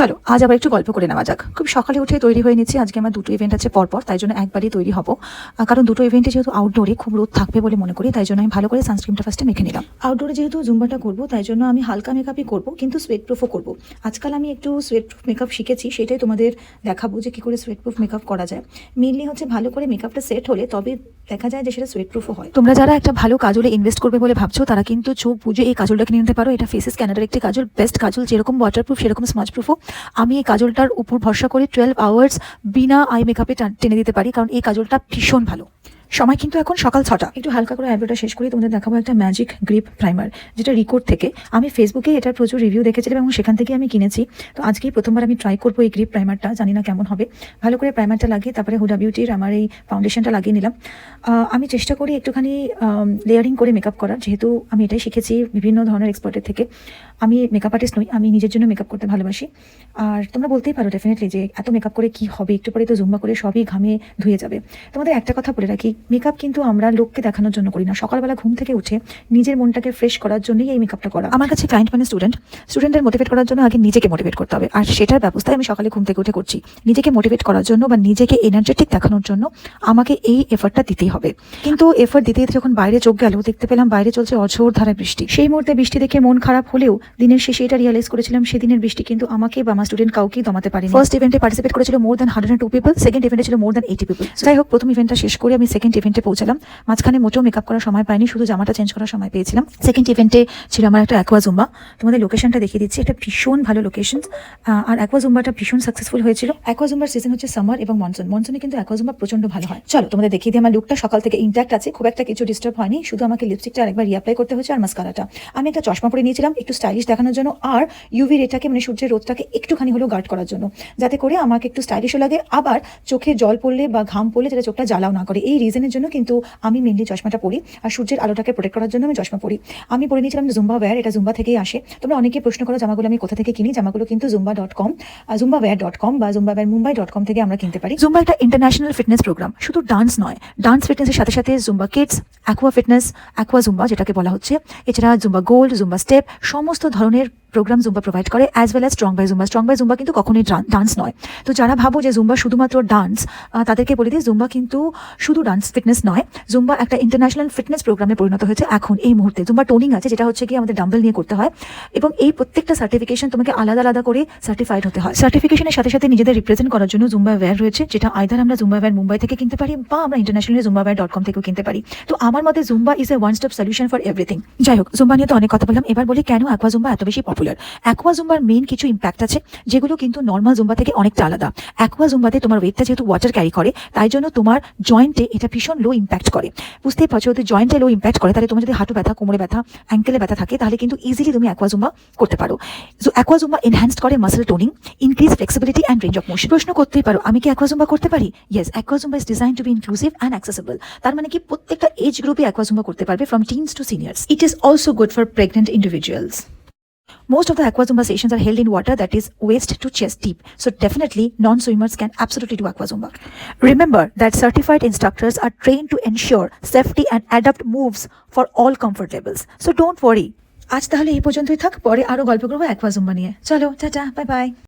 চলো, আজ আবার একটু গল্প করে নেওয়া যাক। খুব সকালে উঠে তৈরি হয়ে নিচ্ছি। আজকে আমার দুটো ইভেন্ট আছে পরপর, তাই জন্য একবারই তৈরি হব। কারণ দুটো ইভেন্টে যেহেতু আউটডোরে খুব রোদ থাকবে বলে মনে করি, তাই জন্য আমি ভালো করে সানস্ক্রিনটা ফার্স্টে মেখে নিলাম। আউটডোরে যেহেতু জুম্বাটা করব, তাই জন্য আমি হালকা মেকআপই করব, কিন্তু সোয়েট প্রুফও করব। আজকাল আমি একটু সোয়েট প্রুফ মেকআপ শিখেছি, সেটাই তোমাদের দেখাবো যে কী করে সোয়েট প্রুফ মেকআপ করা যায়। মেনলি হচ্ছে ভালো করে মেকআপটা সেট হলে তবে দেখা যায় যে সেটা সোয়েট প্রুফও হয়। তোমরা যারা একটা ভালো কাজলে ইনভেস্ট করবে বলে ভাবছ, তারা কিন্তু চোখ বুঝে এই কাজলটা কিনে নিতে পারো। এটা ফেসেস ক্যানাডার একটি কাজল বেস্ট কাজল, যেরকম ওয়াটার প্রুফ সেরকম স্মাচ প্রুফও আমি এই কাজলটার উপর ভরসা করে টুয়েলভ আওয়ার্স বিনা আই মেকআপে টেনে দিতে পারি, কারণ এই কাজলটা ভীষণ ভালো। সময় কিন্তু এখন সকাল ছটা। একটু হালকা করে আইব্রোটা শেষ করি, তোমাদের দেখাবো একটা ম্যাজিক গ্রিপ প্রাইমার যেটা রিকোড থেকে। আমি ফেসবুকে এটার প্রচুর রিভিউ দেখেছিলাম এবং সেখান থেকে আমি কিনেছি। তো আজকেই প্রথমবার আমি ট্রাই করব এই গ্রিপ প্রাইমারটা জানি না কেমন হবে। ভালো করে প্রাইমারটা লাগিয়ে, তারপরে হুডা বিউটির আমার এই ফাউন্ডেশনটা লাগিয়ে নিলাম। আমি চেষ্টা করি একটুখানি লেয়ারিং করে মেকআপ করার, যেহেতু আমি এটাই শিখেছি বিভিন্ন ধরনের এক্সপার্টের থেকে। আমি মেকআপ আর্টিস্ট নই, আমি নিজের জন্য মেকআপ করতে ভালোবাসি। আর তোমরা বলতেই পারো ডেফিনেটলি যে এত মেকআপ করে কি হবে, একটু পরে তো জুম্বা করে সবই ঘামে ধুয়ে যাবে। তোমাদের একটা কথা বলে রাখি মেকআপ কিন্তু আমরা লোককে দেখানোর জন্য করি না। সকালবেলা ঘুম থেকে উঠে নিজের মনটাকে ফ্রেশ করার জন্যই এই মেকআপটা করা। আমার কাছে ক্লায়েন্ট মানে স্টুডেন্ট স্টুডেন্টের মোটিভেট করার জন্য আগে নিজেকে মোটিভেট করতে হবে। আর সেটার ব্যবস্থায় আমি সকালে ঘুম থেকে উঠে করছি। নিজেকে মোটিভেট করার জন্য বা নিজেকে এনার্জেটিক দেখানোর জন্য আমাকে এই এফার্টটা দিতেই হবে। কিন্তু এফার্ট দিতে দিতে যখন বাইরে চোখ গেল, দেখতে পেলাম বাইরে চলছে অঝোর ধারা বৃষ্টি। সেই মুহূর্তে বৃষ্টি দেখে মন খারাপ হলেও দিনের শেষে এটা রিয়ালাইজ করেছিলাম সেদিনের বৃষ্টি কিন্তু আমাকে বা আমার স্টুডেন্ট কাউকেই দমাতে পারেনি। ফার্স্ট ইভেন্টে পার্টিসিপেট করেছিল more than hundred two people second ইভেন্টে ছিল মোর দ্যান এইটি পিপল যাই হোক, প্রথম ইভেন্টটা শেষ করে আমি সেকেন্ড ইভেন্টে পৌঁছালাম। মাঝখানে মোটেও মেকআপ করার সময় পাইনি, শুধু জামাটা চেঞ্জ করার সময় পেয়েছিলাম। সেকেন্ড ইভেন্টে ছিল আমার একটা অ্যাকোয়া জুম্বা তোমাদের লোকেশনটা দেখিয়ে দিচ্ছি, এটা ভীষণ ভালো লোকেশন আর অ্যাকোয়া জুম্বাটা ভীষণ সাকসেসফুল হয়েছিল। অ্যাকোয়া জুম্বার সিজন হচ্ছে সামার এবং মনসুন মনসুনে কিন্তু অ্যাকোয়া জুম্বা প্রচণ্ড ভালো হয়। চলো, তোমাদের দেখিয়ে দিই, আমার লুকটা সকাল থেকে ইন্ট্যাক্ট আছে। খুব একটা কিছু ডিস্টার্ব হয়নি, শুধু আমাকে লিপস্টিকটা আরেকবার রিঅ্যাপ্লাই করতে হচ্ছে আর মাস্কারাটা আমি একটা চশমা পরে নিয়েছিলাম, একটু স্টাইলিশ দেখানোর জন্য, আর ইউভি রেটাকে মানে সূর্যের রোদটাকে একটুখানি হলেও গার্ড করার জন্য। যাতে করে আমাকে একটু স্টাইলিশও লাগে, আবার চোখে জল পড়লে বা ঘাম পড়লে যেটা চোখটা জ্বালাও না করে। এই রিজনের জন্য কিন্তু আমি মেনলি চশমাটা পরি, আর সূর্যের আলোটাকে প্রোটেক্ট করার জন্য আমি চশমা পরি। আমি পরে নিয়েছিলাম জুম্বা ওয়্যার এটা জুম্বা থেকেই আসে। তোমরা অনেকে প্রশ্ন করো জামাগুলো আমি কোথা থেকে কিনি? জামাগুলো কিন্তু Zumba dot com Zumba wear dot com বা Zumba wear Mumbai dot com থেকে আমরা কিনতে পারি। জুম্বা একটা ইন্টারন্যাশনাল ফিটনেস প্রোগ্রাম শুধু ডান্স নয় ডান্স ফিটনেসের সাথে সাথে Zumba kids aqua fitness aqua Zumba যেটাকে বলা হচ্ছে, এছাড়া জুম্বা গোল্ড জুম্বা স্টেপ সমস্ত ধরনের প্রোগ্রাম জুম্বা প্রোভাইড করে as well as strong by Zumba strong by Zumba কিন্তু কখনোই ডান্স নয়। তো যারা ভাবো যে জুম্বা শুধুমাত্র ডান্স তাদেরকে বলে দিই জুম্বা কিন্তু শুধু ডান্স ফিটনেস নয়। জুম্বা একটা ইন্টারন্যাশনাল ফিটনেস প্রোগ্রামে পরিণত হয়েছে এখন, এই মুহূর্তে। জুম্বা টোনিং আছে, যেটা হচ্ছে কি আমাদের ডাম্বেল নিয়ে করতে হয়। এবং এই প্রত্যেকটা সার্টিফিকেশন তোমাকে আলাদা আলাদা করে সার্টিফাইড হতে হয়। সার্টিফিকেশনের সাথে সাথে নিজেদের রিপ্রেজেন্ট করার জন্য জুম্বা ওয়্যার রয়েছে, যেটা আইদার আমরা জুম্বা ওয়্যার মুম্বাই থেকে কিনতে পারি বা আমরা internationally Zumba wear dot com থেকেও কিনতে পারি। তো আমার মতে Zumba is a one stop solution for everything যাই হোক জুম্বা নিয়ে তো অনেক কথা বললাম। এবার বলি কেন অ্যাকোয়া জুম্বা এত বেশি পপুলার অ্যাকোয়া জুম্বার মেন কিছু ইম্প্যাক্ট আছে, যেগুলো কিন্তু নর্মাল জুম্বা থেকে অনেকটা আলাদা। অ্যাকোয়া জুম্বাতে তোমার ওয়েটটা যেহেতু ওয়াটার ক্যারি করে, তাই জন্য তোমার জয়েন্টে এটা ভীষণ লো ইম্প্যাক্ট করে। বুঝতেই পারছ, যদি জয়েন্টে লো ইম্প্যাক্ট করে, তাহলে তোমার যদি হাঁটু ব্যথা, কোমরে ব্যথা অ্যাঙ্কেলে ব্যথা থাকে, তাহলে কিন্তু ইজিলি তুমি অ্যাকোয়া জুম্বা করতে পারো। সো অ্যাকোয়া জুম্বা এনহ্যান্সড করে muscle toning increase flexibility and range of motion প্রশ্ন করতেই পারো, আমি কি অ্যাকোয়া জুম্বা করতে পারি? Yes aqua Zumba is design to be inclusive and accessible তার মানে কি প্রত্যেকটা এজ গ্রুপে অ্যাকোয়া জুম্বা করতে পারবে from teens to seniors it is also good for pregnant individuals Most of the aqua zumba sessions are held in water that is waist to chest deep. So definitely non-swimmers can absolutely do aqua zumba. Remember that certified instructors are trained to ensure safety and adapt moves for all comfort levels. So don't worry. আজ তাহলে এই পর্যন্তই থাক পরে আরো গল্প করবো aqua Zumba নিয়ে চলো টাটা বাই বাই